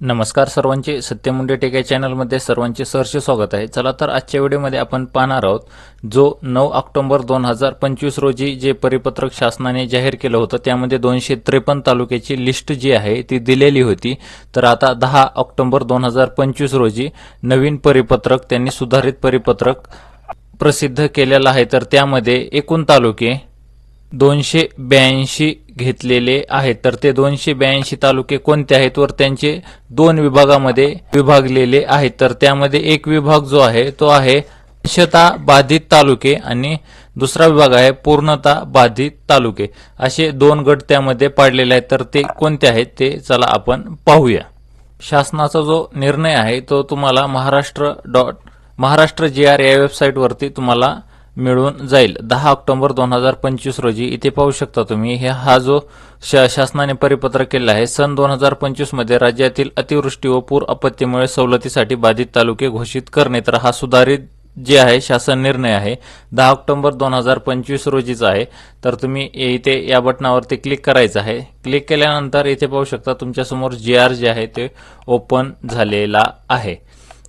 नमस्कार सर्वांचे. सत्यमुंडे टेक या चॅनलमध्ये सर्वांचे सहर्ष स्वागत आहे. चला तर आजच्या व्हिडिओमध्ये आपण पाहणार आहोत जो नऊ ऑक्टोबर दोन हजार पंचवीस रोजी जे परिपत्रक शासनाने जाहीर केलं होतं त्यामध्ये दोनशे त्रेपन्न तालुक्याची लिस्ट जी आहे ती दिलेली होती. तर आता दहा ऑक्टोबर दोन हजार पंचवीस रोजी नवीन परिपत्रक त्यांनी सुधारित परिपत्रक प्रसिद्ध केलेलं आहे. तर त्यामध्ये एकूण तालुके दोनशे ब्याऐंशी घेतलेले आहेत. तर ते दोनशे ब्याऐंशी तालुके कोणते आहेत? वर त्यांचे दोन विभागामध्ये विभागलेले आहेत. तर त्यामध्ये एक विभाग जो आहे तो आहे अंशता बाधित तालुके आणि दुसरा विभाग आहे पूर्णता बाधित तालुके. असे दोन गट त्यामध्ये पाडलेले आहेत. तर ते कोणते आहेत ते चला आपण पाहूया. शासनाचा जो निर्णय आहे तो तुम्हाला Maharashtra dot Maharashtra G R या वेबसाईटवरती तुम्हाला मिळून जाईल. दहा ऑक्टोबर दोन हजार पंचवीस रोजी इथे पाहू शकता तुम्ही हे हा जो शा- शासनाने परिपत्र केला आहे सन दोन हजार पंचवीसमध्ये राज्यातील अतिवृष्टी व पूर आपत्तीमुळे सवलतीसाठी बाधित तालुके घोषित करणे तर हा सुधारित जे आहे शासन निर्णय आहे दहा ऑक्टोबर दोन हजार पंचवीस रोजीचा आहे. तर तुम्ही इथे या बटनावरती क्लिक करायचं आहे. क्लिक केल्यानंतर इथे पाहू शकता तुमच्यासमोर जी आर जे आहे ते ओपन झालेला आहे.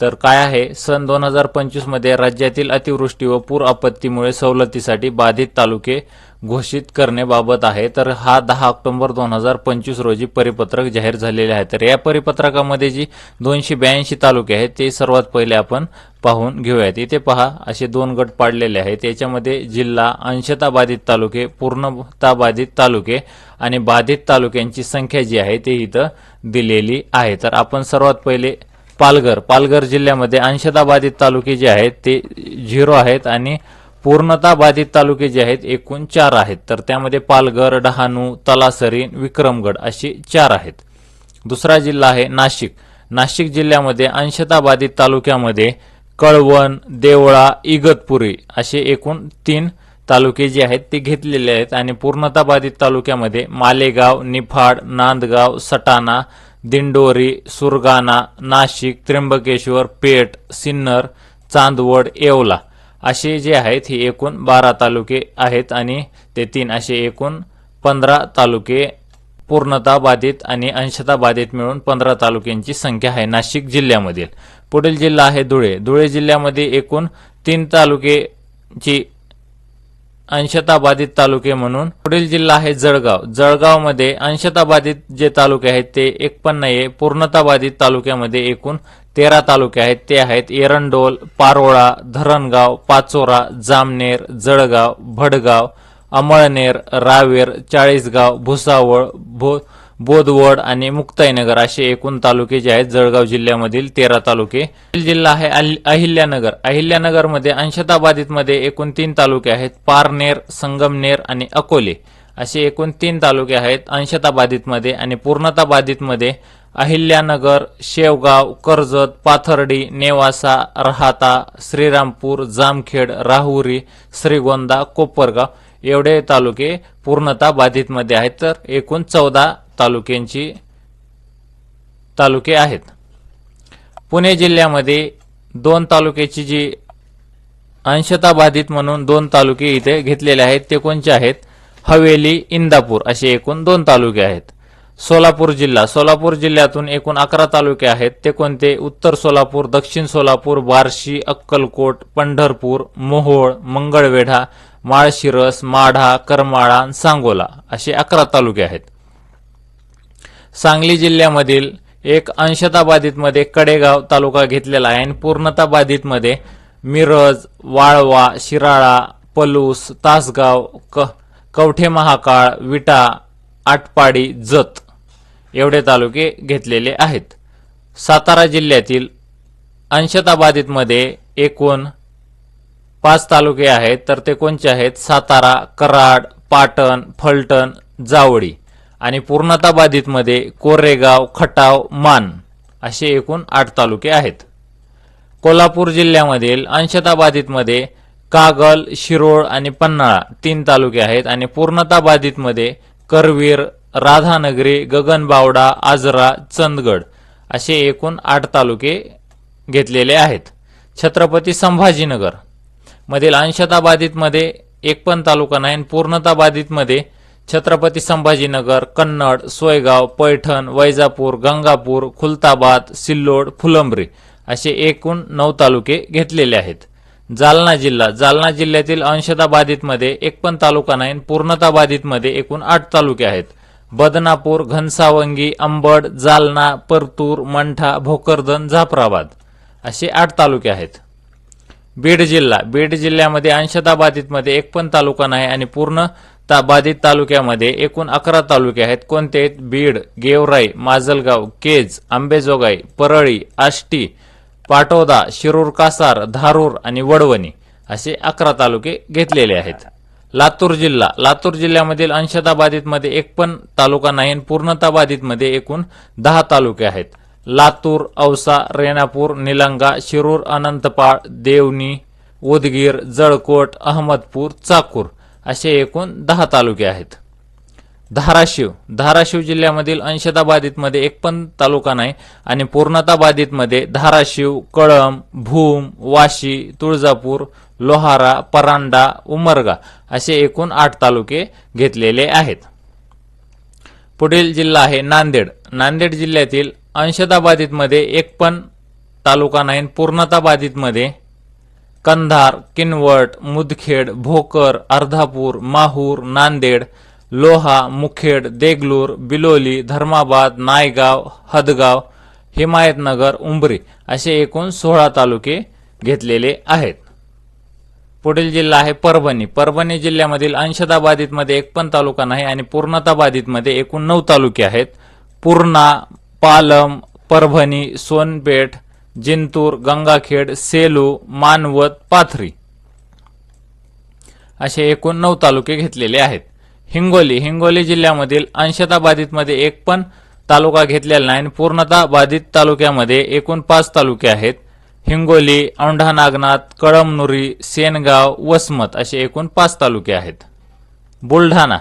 तर काय आहे? सन दोन हजार पंचवीसमध्ये राज्यातील अतिवृष्टी व पूर आपत्तीमुळे सवलतीसाठी बाधित तालुके घोषित करण्याबाबत आहे. तर हा दहा ऑक्टोबर दोन हजार पंचवीस रोजी परिपत्रक जाहीर झालेले आहे. तर या परिपत्रकामध्ये जी दोनशे ब्याऐंशी तालुके आहेत ते सर्वात पहिले आपण पाहून घेऊयात. इथे पहा असे दोन गट पाडलेले आहेत. याच्यामध्ये जिल्हा अंशता बाधित तालुके पूर्णता बाधित तालुके आणि बाधित तालुक्यांची संख्या जी आहे ते इथं दिलेली आहे. तर आपण सर्वात पहिले पालघर. पालघर जिल्ह्यामध्ये अंशता बाधित तालुके जे आहेत ते झिरो आहेत आणि पूर्णता बाधित तालुके जे आहेत एकूण चार आहेत. तर त्यामध्ये पालघर डहाणू तलासरी विक्रमगड अशी चार आहेत. दुसरा जिल्हा आहे नाशिक. नाशिक जिल्ह्यामध्ये अंशता बाधित तालुक्यामध्ये कळवण देवळा इगतपुरी असे एकूण तीन तालुके जे आहेत ते घेतलेले आहेत. आणि पूर्णता बाधित तालुक्यामध्ये मालेगाव निफाड नांदगाव सटाणा दिंडोरी सुरगाणा नाशिक त्र्यंबकेश्वर पेठ सिन्नर चांदवड येवला असे जे आहेत हे एकूण बारा तालुके आहेत आणि ते तीन असे एकूण पंधरा तालुके पूर्णता बाधित आणि अंशता बाधित मिळून पंधरा तालुक्यांची संख्या आहे नाशिक जिल्ह्यामधील. पुढील जिल्हा आहे धुळे. धुळे जिल्ह्यामध्ये एकूण तीन तालुकेची अंशता बाधित तालुके म्हणून. पुढील जिल्हा आहे जळगाव. जळगावमध्ये अंशता बाधित जे तालुके आहेत ते एकपन्न आहे पूर्णता बाधित तालुक्यामध्ये एकूण तेरा तालुके आहेत. ते आहेत एरंडोल पारोळा धरणगाव पाचोरा जामनेर जळगाव भडगाव अमळनेर रावेर चाळीसगाव भुसावळ भो बोदवड आणि मुक्ताईनगर असे एकूण तालुके जे आहेत जळगाव जिल्ह्यामधील तेरा तालुके. जिल्हा आहे अहिल्यानगर. अहिल्यानगरमध्ये अंशता बाधितमध्ये एकूण तीन तालुके आहेत पारनेर संगमनेर आणि अकोले. असे एकूण तीन तालुके आहेत अंशता बाधितमध्ये आणि पूर्णता बाधितमध्ये अहिल्यानगर शेवगाव कर्जत पाथर्डी नेवासा रहाता श्रीरामपूर जामखेड राहुरी श्रीगोंदा कोपरगाव एवढे तालुके पूर्णता बाधितमध्ये आहेत. तर एकूण चौदा तालुक्यांची तालुके आहेत. पुणे जिल्ह्यामध्ये दोन तालुक्याची जी अंशता बाधित म्हणून दोन तालुके इथे घेतलेले आहेत ते कोणते आहेत? हवेली इंदापूर असे एकूण दोन तालुके आहेत. सोलापूर जिल्हा सोलापूर जिल्ह्यातून एकूण अकरा तालुके आहेत. ते कोणते? उत्तर सोलापूर दक्षिण सोलापूर बार्शी अक्कलकोट पंढरपूर मोहोळ मंगळवेढा माळशिरस माढा करमाळा सांगोला असे अकरा तालुके आहेत. सांगली जिल्ह्यामधील एक अंशता बाधितमध्ये कडेगाव तालुका घेतलेला आहे आणि पूर्णता बाधितमध्ये मिरज वाळवा शिराळा पलूस तासगाव क कवठे महाकाळ विटा आटपाडी जत एवढे तालुके घेतलेले आहेत. सातारा जिल्ह्यातील अंशता बाधितमध्ये एकूण पाच तालुके आहेत तर ते कोणते आहेत? सातारा कराड पाटण फलटण जावळी. आणि पूर्णता कोरेगाव खटाव मान असे एकूण आठ तालुके आहेत. कोल्हापूर जिल्ह्यामधील अंशता कागल शिरोळ आणि पन्हाळा तीन तालुके आहेत आणि पूर्णता करवीर राधानगरी गगनबावडा आजरा चंदगड असे एकूण आठ तालुके घेतलेले आहेत. छत्रपती संभाजीनगर मधील अंशता एक पण तालुका नाही आणि पूर्णता बाधितमध्ये छत्रपती संभाजीनगर कन्नड सोयगाव पैठण वैजापूर गंगापूर खुलताबाद सिल्लोड फुलंब्री असे एकूण नऊ तालुके घेतलेले आहेत. जालना जिल्हा जालना जिल्ह्यातील अंशता बाधितमध्ये एक पण तालुका नाही पूर्णता बाधितमध्ये एकूण आठ तालुके आहेत. बदनापूर घनसावंगी अंबड जालना परतूर मंठा भोकरदन जाफराबाद असे आठ तालुके आहेत. बीड जिल्हा बीड जिल्ह्यामध्ये अंशता बाधितमध्ये एक पण तालुका नाही आणि पूर्ण ता बाधित तालुक्यामध्ये एकूण अकरा तालुके आहेत. कोणते आहेत? बीड गेवराई माजलगाव केज आंबेजोगाई परळी आष्टी पाटोदा शिरूर कासार धारूर आणि वडवणी असे अकरा तालुके घेतलेले आहेत. लातूर जिल्हा लातूर जिल्ह्यामधील अंशता बाधितमध्ये एक पण तालुका नाही पूर्णता बाधितमध्ये एकूण दहा तालुके आहेत. लातूर औसा रेणापूर निलंगा शिरूर अनंतपाळ देवणी उदगीर जळकोट अहमदपूर चाकूर असे एकूण दहा तालुके आहेत. धाराशिव धाराशिव जिल्ह्यामधील अंशता बाधितमध्ये एक पण तालुका नाही आणि पूर्णता बाधितमध्ये धाराशिव कळंब भूम वाशी तुळजापूर लोहारा परांडा उमरगा असे एकूण आठ तालुके घेतलेले आहेत. पुढील जिल्हा आहे नांदेड. नांदेड जिल्ह्यातील अंशता बाधितमध्ये एक पण तालुका नाही पूर्णता बाधितमध्ये कंधार किनवट मुदखेड भोकर अर्धापूर माहूर नांदेड लोहा मुखेड देगलूर बिलोली धर्माबाद नायगाव हदगाव हिमायतनगर उंबरी असे एकूण सोळा तालुके घेतलेले आहेत. पुढील जिल्हा आहे परभणी. परभणी जिल्ह्यामधील अंशदा बाधितमध्ये एक पण तालुका नाही आणि पूर्णता बाधितमध्ये एकूण नऊ तालुके आहेत. पूर्णा पालम परभणी सोनपेठ जिंतूर गंगाखेड सेलू मानवत पाथरी असे एकूण नऊ तालुके घेतलेले आहेत. हिंगोली हिंगोली जिल्ह्यामधील अंशता बाधितमध्ये एक पण तालुका घेतलेला नाही आणि पूर्णता बाधित तालुक्यामध्ये एकूण पाच तालुके आहेत. हिंगोली औंढा नागनाथ कळमनुरी सेनगाव वसमत असे एकूण पाच तालुके आहेत. बुलढाणा.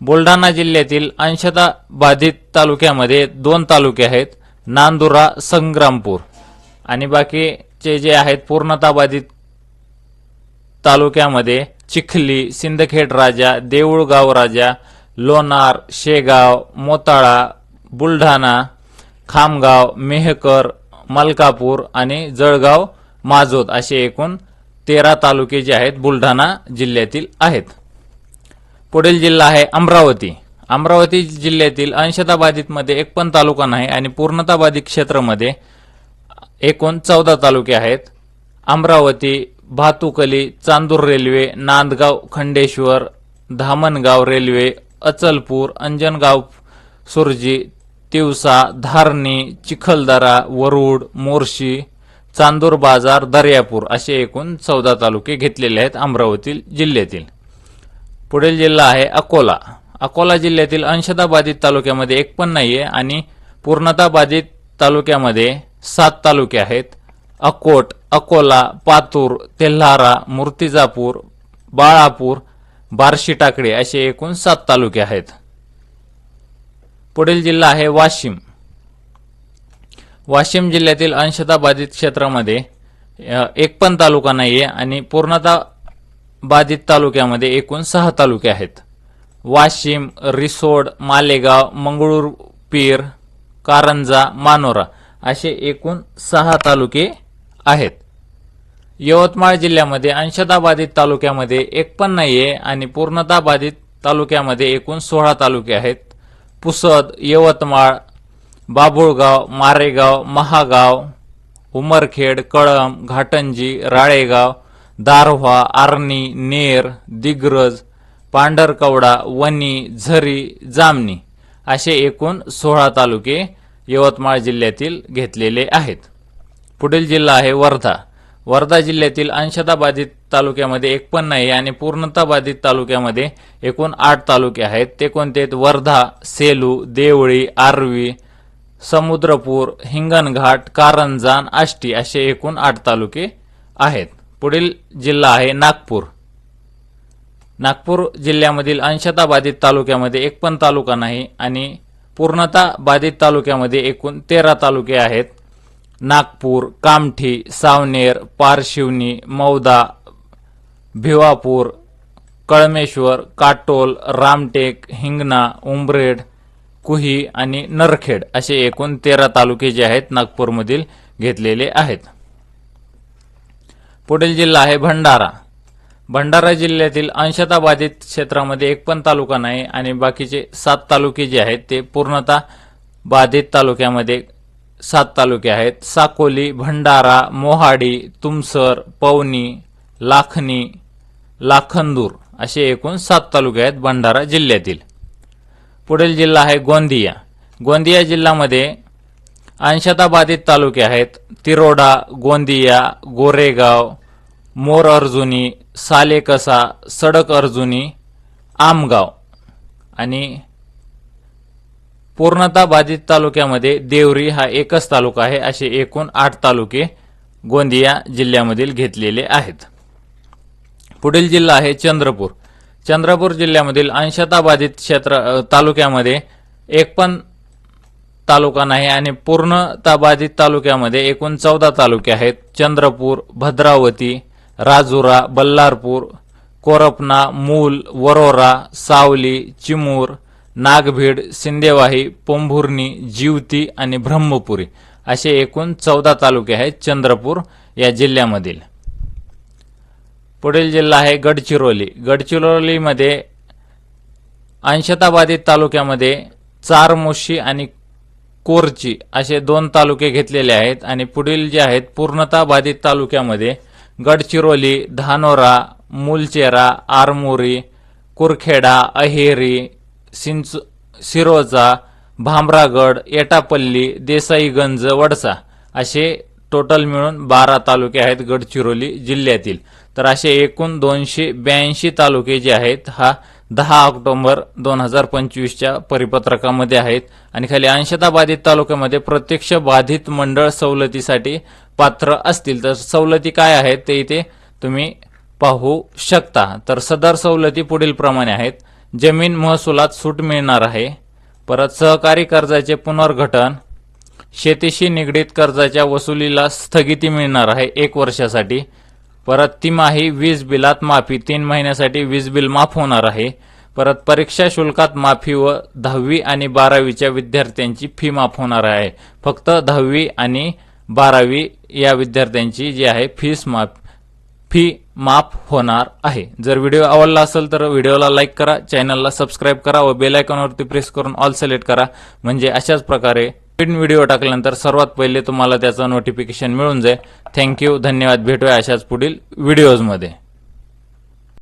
बुलढाणा जिल्ह्यातील अंशता बाधित तालुक्यामध्ये दोन तालुके आहेत. नांदुरा संग्रामपूर. आणि बाकीचे जे आहेत पूर्णता बाधित तालुक्यामध्ये चिखली सिंदखेड राजा देऊळगाव राजा लोणार शेगाव मोताळा बुलढाणा खामगाव मेहकर मलकापूर आणि जळगाव माजोद असे एकूण तेरा तालुके जे आहेत बुलढाणा जिल्ह्यातील आहेत. पुढील जिल्हा आहे अमरावती. अमरावती जिल्ह्यातील अंशता बाधितमध्ये एक पण तालुका नाही आणि पूर्णता बाधित क्षेत्रामध्ये एकूण चौदा तालुके आहेत. अमरावती भातुकली चांदूर रेल्वे नांदगाव खंडेश्वर धामणगाव रेल्वे अचलपूर अंजनगाव सुरजी तिवसा धारणी चिखलदरा वरुड मोर्शी चांदूर बाजार दर्यापूर असे एकूण चौदा तालुके घेतलेले आहेत अमरावती जिल्ह्यातील. पुढील जिल्हा आहे अकोला. अकोला जिल्ह्यातील अंशता बाधित तालुक्यामध्ये एक पण नाही आहे आणि पूर्णता बाधित तालुक्यामध्ये सात तालुके आहेत. अकोट अकोला पातूर तेल्हारा मूर्तिजापूर बाळापूर बार्शी टाकळी असे एकूण सात तालुके आहेत. पुढील जिल्हा आहे वाशिम. वाशिम जिल्ह्यातील अंशता बाधित क्षेत्रामध्ये एक पण तालुका नाहीये आणि पूर्णता बाधित तालुक्यामध्ये एकूण सहा तालुके आहेत. वाशिम रिसोड मालेगाव मंगळूर पीर कारंजा मानोरा. असे एकूण सहा तालुके आहेत. यवतमाळ जिल्ह्यामध्ये अंशता बाधित तालुक्यामध्ये एक पण आणि पूर्णता बाधित तालुक्यामध्ये एकूण सोळा तालुके आहेत. पुसद यवतमाळ बाभुळगाव मारेगाव महागाव उमरखेड कळम घाटंजी राळेगाव दारव्हा आर्णी नेर दिग्रज पांढरकवडा वणी झरी जामणी असे एकूण सोळा तालुके यवतमाळ जिल्ह्यातील घेतलेले आहेत. पुढील जिल्हा आहे वर्धा. वर्धा जिल्ह्यातील अंशता बाधित तालुक्यामध्ये एक पण नाही आणि पूर्णता बाधित तालुक्यामध्ये एकूण आठ तालुके आहेत. ते कोणते वर्धा सेलू देवळी आर्वी समुद्रपूर हिंगणघाट कारंजान आष्टी असे एकूण आठ तालुके आहेत. पुढील जिल्हा आहे नागपूर. नागपूर जिल्ह्यामधील अंशता बाधित तालुक्यामध्ये एक पण तालुका नाही आणि पूर्णतः बाधित तालुक्यामध्ये एकूण तेरा तालुके आहेत. नागपूर कामठी सावनेर पारशिवनी मौदा भिवापूर कळमेश्वर काटोल रामटेक हिंगणा उंबरेड कुही आणि नरखेड असे एकूण तेरा तालुके जे आहेत नागपूरमधील घेतलेले आहेत. पुढील जिल्हा आहे भंडारा. भंडारा जिल्ह्यातील अंशतः बाधित क्षेत्रामध्ये एक पण तालुका नाही आणि बाकीचे सात तालुके जे आहेत ते पूर्णतः बाधित तालुक्यामध्ये सात तालुके आहेत. साकोली भंडारा मोहाडी तुमसर पवनी लाखनी लाखंदूर असे एकूण सात तालुके आहेत भंडारा जिल्ह्यातील. पुढील जिल्हा आहे गोंदिया. गोंदिया जिल्ह्यामध्ये अंशतः बाधित तालुके आहेत. तिरोडा गोंदिया गोरेगाव मोर अर्जुनी सालेकसा सडक अर्जुनी आमगाव. आणि पूर्णतः बाधित तालुक्यामध्ये देवरी हा एकच तालुका आहे असे एकूण आठ तालुके गोंदिया जिल्ह्यामधील घेतलेले आहेत. पुढील जिल्हा आहे चंद्रपूर. चंद्रपूर जिल्ह्यामधील अंशता बाधित क्षेत्र तालुक्यामध्ये एक पण तालुका नाही आणि पूर्णतः बाधित तालुक्यामध्ये एकूण चौदा तालुके आहेत. चंद्रपूर भद्रावती राजुरा बल्लारपूर कोरपना मूल वरोरा सावली चिमूर नागभीड सिंदेवाही पोंभुर्णी जिवती आणि ब्रह्मपुरी असे एकूण चौदा तालुके आहेत चंद्रपूर या जिल्ह्यामधील. पुढील जिल्हा आहे गडचिरोली. गडचिरोलीमध्ये अंशताबाधित तालुक्यामध्ये चारमोशी आणि कोरची असे दोन तालुके घेतलेले आहेत आणि पुढील जे आहेत पूर्णता बाधित तालुक्यामध्ये गडचिरोली धानोरा मुलचेरा आरमोरी कुरखेडा अहेरी सिंच सिरोजा भामरागड एटापल्ली देसाईगंज वडसा असे टोटल मिळून बारा तालुके आहेत गडचिरोली जिल्ह्यातील. तर असे एकूण दोनशे ब्याऐंशी तालुके जे आहेत हा दहा ऑक्टोबर दोन हजार पंचवीसच्या परिपत्रकामध्ये आहेत. आणि खाली अंशतः बाधित तालुक्यामध्ये प्रत्यक्ष बाधित मंडळ सवलतीसाठी पात्र असतील. तर सवलती काय आहेत ते इथे तुम्ही पाहू शकता. तर सदर सवलती पुढील प्रमाणे आहेत. जमीन महसुलात सूट मिळणार आहे. परत सहकारी कर्जाचे पुनर्गठन. शेतीशी निगडीत कर्जाच्या वसुलीला स्थगिती मिळणार आहे एक वर्षासाठी. परत तिमाही वीज बिलात माफी तीन महिन्यासाठी वीज बिल माफ होणार आहे. परत परीक्षा शुल्कात माफी व दहावी आणि बारावीच्या विद्यार्थ्यांची फी माफ होणार आहे. फक्त दहावी आणि बारावी या विद्यार्थ्यांची जी आहे फीस माफ फी माफ होणार आहे. जर व्हिडिओ आवडला असेल तर व्हिडिओला लाईक करा चॅनलला सबस्क्राईब करा व बेल आयकॉनवरती प्रेस करून ऑल सिलेक्ट करा. म्हणजे अशाच प्रकारे नवीन व्हिडिओ टाकल्यानंतर सर्वात पहिले तुम्हाला त्याचं नोटिफिकेशन मिळून जाईल. थँक्यू धन्यवाद. भेटूया अशाच पुढील व्हिडिओजमध्ये